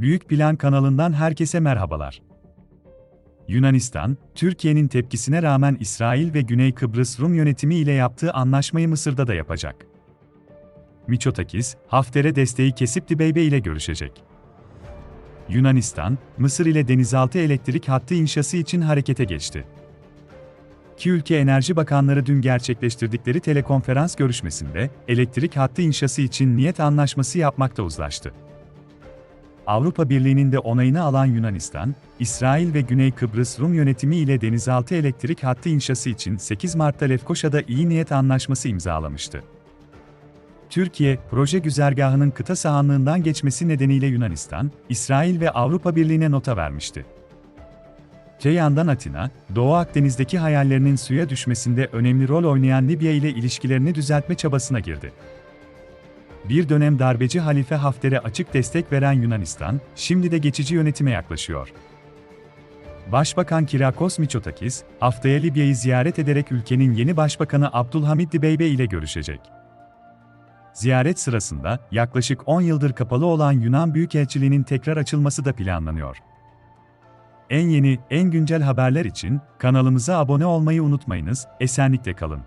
Büyük Plan kanalından herkese merhabalar. Yunanistan, Türkiye'nin tepkisine rağmen İsrail ve Güney Kıbrıs Rum yönetimi ile yaptığı anlaşmayı Mısır'da da yapacak. Miçotakis, Hafter'e desteği kesip Dibeybe ile görüşecek. Yunanistan, Mısır ile denizaltı elektrik hattı inşası için harekete geçti. İki ülke enerji bakanları dün gerçekleştirdikleri telekonferans görüşmesinde elektrik hattı inşası için niyet anlaşması yapmakta uzlaştı. Avrupa Birliği'nin de onayını alan Yunanistan, İsrail ve Güney Kıbrıs Rum yönetimi ile denizaltı elektrik hattı inşası için 8 Mart'ta Lefkoşa'da iyi niyet anlaşması imzalamıştı. Türkiye, proje güzergahının kıta sahanlığından geçmesi nedeniyle Yunanistan, İsrail ve Avrupa Birliği'ne nota vermişti. Öte yandan Atina, Doğu Akdeniz'deki hayallerinin suya düşmesinde önemli rol oynayan Libya ile ilişkilerini düzeltme çabasına girdi. Bir dönem darbeci Halife Hafter'e açık destek veren Yunanistan, şimdi de geçici yönetime yaklaşıyor. Başbakan Kirakos Mitsotakis, haftaya Libya'yı ziyaret ederek ülkenin yeni başbakanı Abdülhamid Dibeybe ile görüşecek. Ziyaret sırasında yaklaşık 10 yıldır kapalı olan Yunan Büyükelçiliği'nin tekrar açılması da planlanıyor. En yeni, en güncel haberler için kanalımıza abone olmayı unutmayınız, esenlikle kalın.